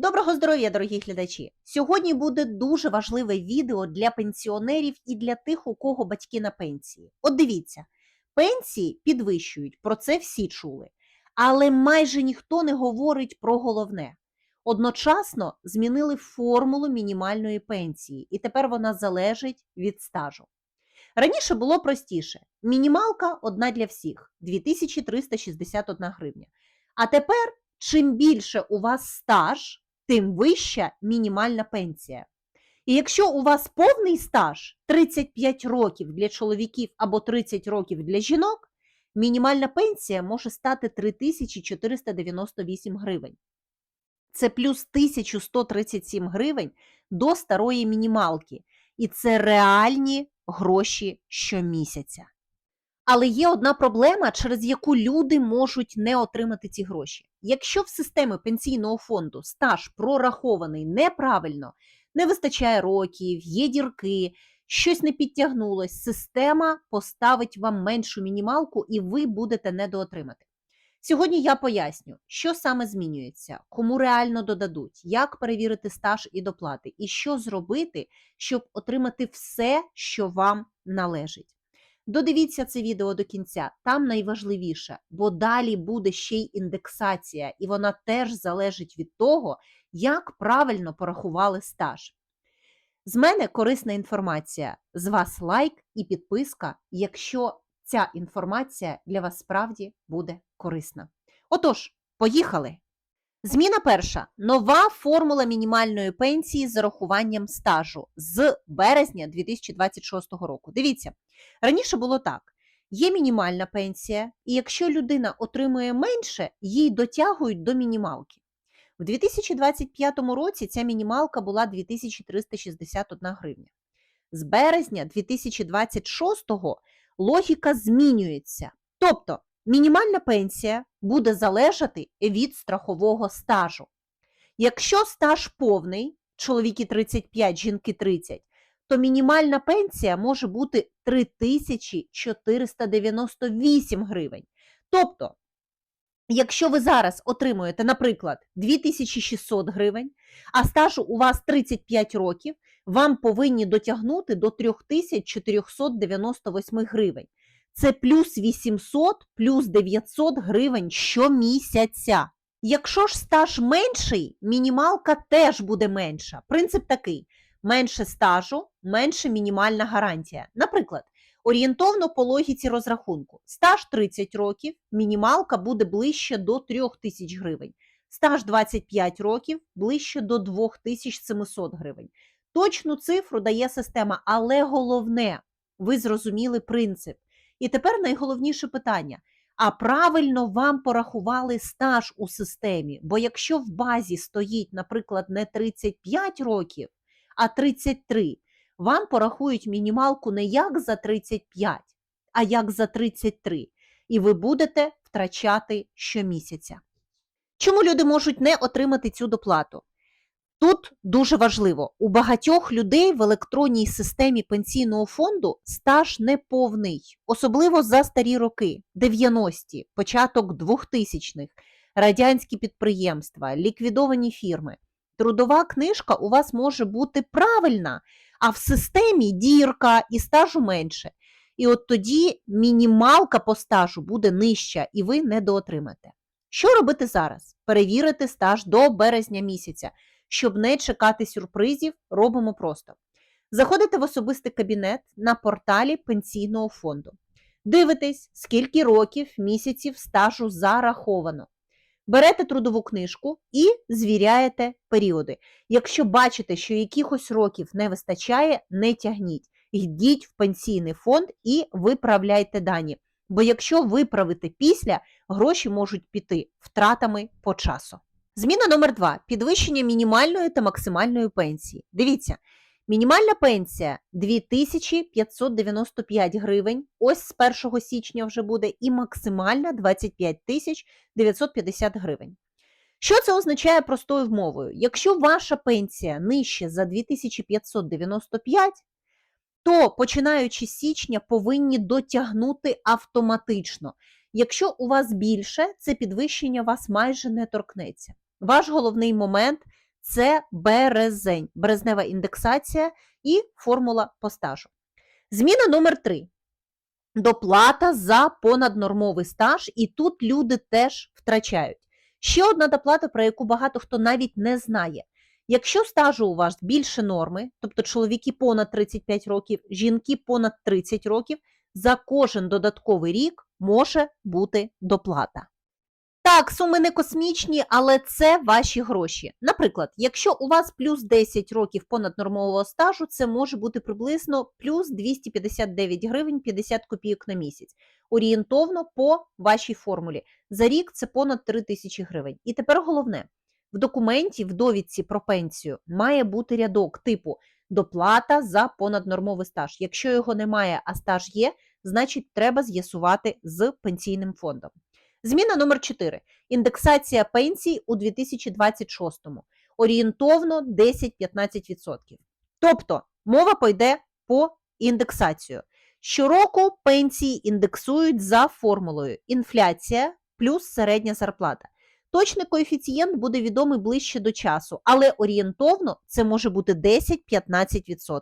Доброго здоров'я, дорогі глядачі! Сьогодні буде дуже важливе відео для пенсіонерів і для тих, у кого батьки на пенсії. От дивіться, пенсії підвищують, про це всі чули. Але майже ніхто не говорить про головне. Одночасно змінили формулу мінімальної пенсії, і тепер вона залежить від стажу. Раніше було простіше: мінімалка одна для всіх 2361 гривня. А тепер, чим більше у вас стаж, тим вища мінімальна пенсія. І якщо у вас повний стаж 35 років для чоловіків або 30 років для жінок, мінімальна пенсія може стати 3498 гривень. Це плюс 1137 гривень до старої мінімалки. І це реальні гроші щомісяця. Але є одна проблема, через яку люди можуть не отримати ці гроші. Якщо в системи пенсійного фонду стаж прорахований неправильно, не вистачає років, є дірки, щось не підтягнулось, система поставить вам меншу мінімалку і ви будете недоотримати. Сьогодні я поясню, що саме змінюється, кому реально додадуть, як перевірити стаж і доплати, і що зробити, щоб отримати все, що вам належить. Додивіться це відео до кінця, там найважливіше, бо далі буде ще й індексація, і вона теж залежить від того, як правильно порахували стаж. З мене корисна інформація, з вас лайк і підписка, якщо ця інформація для вас справді буде корисна. Отож, поїхали! Зміна перша. Нова формула мінімальної пенсії з зарахуванням стажу з березня 2026 року. Дивіться, раніше було так: є мінімальна пенсія, і якщо людина отримує менше, їй дотягують до мінімалки. В 2025 році ця мінімалка була 2361 гривня. З березня 2026 логіка змінюється. Тобто мінімальна пенсія буде залежати від страхового стажу. Якщо стаж повний, чоловіки 35, жінки 30, то мінімальна пенсія може бути 3498 гривень. Тобто, якщо ви зараз отримуєте, наприклад, 2600 гривень, а стажу у вас 35 років, вам повинні дотягнути до 3498 гривень. Це плюс 800, плюс 900 гривень щомісяця. Якщо ж стаж менший, мінімалка теж буде менша. Принцип такий: менше стажу, менше мінімальна гарантія. Наприклад, орієнтовно по логіці розрахунку: стаж 30 років, мінімалка буде ближче до 3000 гривень. Стаж 25 років ближче до 2700 гривень. Точну цифру дає система, але головне, ви зрозуміли принцип. І тепер найголовніше питання: а правильно вам порахували стаж у системі? Бо якщо в базі стоїть, наприклад, не 35 років, а 33, вам порахують мінімалку не як за 35, а як за 33. І ви будете втрачати щомісяця. Чому люди можуть не отримати цю доплату? Тут дуже важливо, у багатьох людей в електронній системі пенсійного фонду стаж неповний, особливо за старі роки, 90-ті, початок 2000-х, радянські підприємства, ліквідовані фірми. Трудова книжка у вас може бути правильна, а в системі дірка і стажу менше. І от тоді мінімалка по стажу буде нижча, і ви не доотримаєте. Що робити зараз? Перевірити стаж до березня місяця. Щоб не чекати сюрпризів, робимо просто. Заходите в особистий кабінет на порталі пенсійного фонду. Дивитесь, скільки років, місяців стажу зараховано. Берете трудову книжку і звіряєте періоди. Якщо бачите, що якихось років не вистачає, не тягніть. Йдіть в пенсійний фонд і виправляйте дані. Бо якщо виправити після, гроші можуть піти втратами по часу. Зміна номер 2 підвищення мінімальної та максимальної пенсії. Дивіться, мінімальна пенсія 2595 гривень, ось з 1 січня вже буде, і максимальна 25 950 гривень. Що це означає простою мовою? Якщо ваша пенсія нижче за 2595, то починаючи з січня повинні дотягнути автоматично. Якщо у вас більше, це підвищення вас майже не торкнеться. Ваш головний момент це березень, березнева індексація і формула по стажу. Зміна номер 3. Доплата за понаднормовий стаж, і тут люди теж втрачають. Ще одна доплата, про яку багато хто навіть не знає. Якщо стажу у вас більше норми, тобто чоловіки понад 35 років, жінки понад 30 років, за кожен додатковий рік може бути доплата. Так, суми не космічні, але це ваші гроші. Наприклад, якщо у вас плюс 10 років понаднормового стажу, це може бути приблизно плюс 259 гривень 50 копійок на місяць. Орієнтовно по вашій формулі. За рік це понад 3 тисячі гривень. І тепер головне: в документі, в довідці про пенсію має бути рядок типу доплата за понаднормовий стаж. Якщо його немає, а стаж є, значить треба з'ясувати з пенсійним фондом. Зміна номер 4. Індексація пенсій у 2026-му. Орієнтовно 10-15%. Тобто мова пойде по індексацію. Щороку пенсії індексують за формулою інфляція плюс середня зарплата. Точний коефіцієнт буде відомий ближче до часу, але орієнтовно це може бути 10-15%.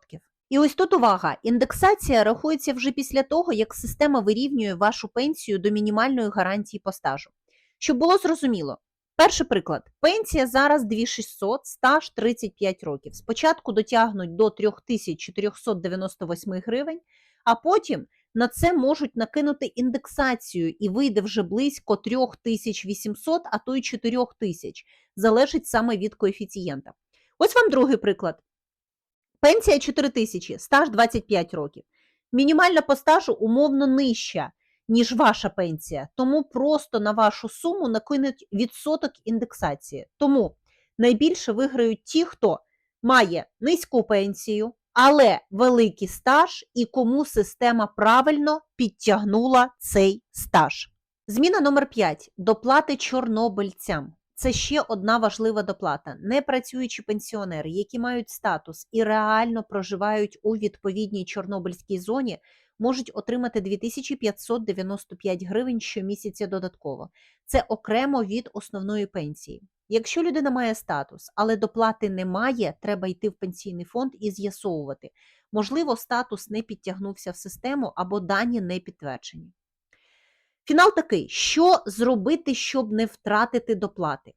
І ось тут увага: індексація рахується вже після того, як система вирівнює вашу пенсію до мінімальної гарантії по стажу. Щоб було зрозуміло, перший приклад: пенсія зараз 2600, стаж 35 років. Спочатку дотягнуть до 3498 гривень, а потім на це можуть накинути індексацію і вийде вже близько 3800, а то й 4000. Залежить саме від коефіцієнта. Ось вам другий приклад. Пенсія 4 тисячі, стаж 25 років. Мінімальна по стажу умовно нижча, ніж ваша пенсія, тому просто на вашу суму накинуть відсоток індексації. Тому найбільше виграють ті, хто має низьку пенсію, але великий стаж і кому система правильно підтягнула цей стаж. Зміна номер 5. Доплати чорнобильцям. Це ще одна важлива доплата. Непрацюючі пенсіонери, які мають статус і реально проживають у відповідній Чорнобильській зоні, можуть отримати 2595 гривень щомісяця додатково. Це окремо від основної пенсії. Якщо людина має статус, але доплати немає, треба йти в пенсійний фонд і з'ясовувати. Можливо, статус не підтягнувся в систему або дані не підтверджені. Фінал такий: що зробити, щоб не втратити доплати?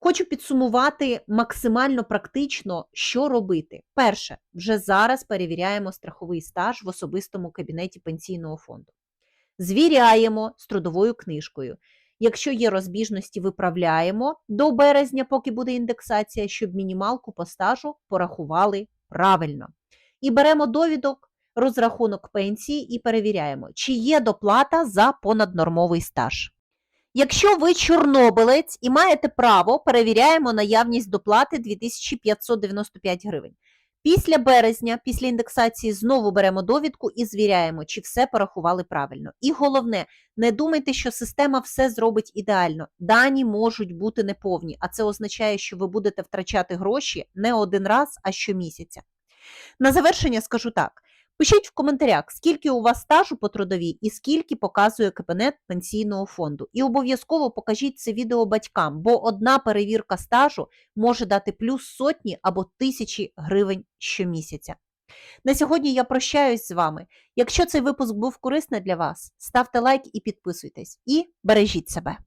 Хочу підсумувати максимально практично, що робити. Перше, вже зараз перевіряємо страховий стаж в особистому кабінеті пенсійного фонду. Звіряємо з трудовою книжкою. Якщо є розбіжності, виправляємо до березня, поки буде індексація, щоб мінімалку по стажу порахували правильно. І беремо довідок розрахунок пенсії і перевіряємо, чи є доплата за понаднормовий стаж. Якщо ви чорнобилець і маєте право, перевіряємо наявність доплати 2595 гривень. Після березня, після індексації, знову беремо довідку і звіряємо, чи все порахували правильно. І головне, не думайте, що система все зробить ідеально. Дані можуть бути неповні, а це означає, що ви будете втрачати гроші не один раз, а щомісяця. На завершення скажу так: Пишіть в коментарях, скільки у вас стажу по трудовій і скільки показує кабінет пенсійного фонду. І обов'язково покажіть це відео батькам, бо одна перевірка стажу може дати плюс сотні або тисячі гривень щомісяця. На сьогодні я прощаюсь з вами. Якщо цей випуск був корисний для вас, ставте лайк і підписуйтесь. І бережіть себе.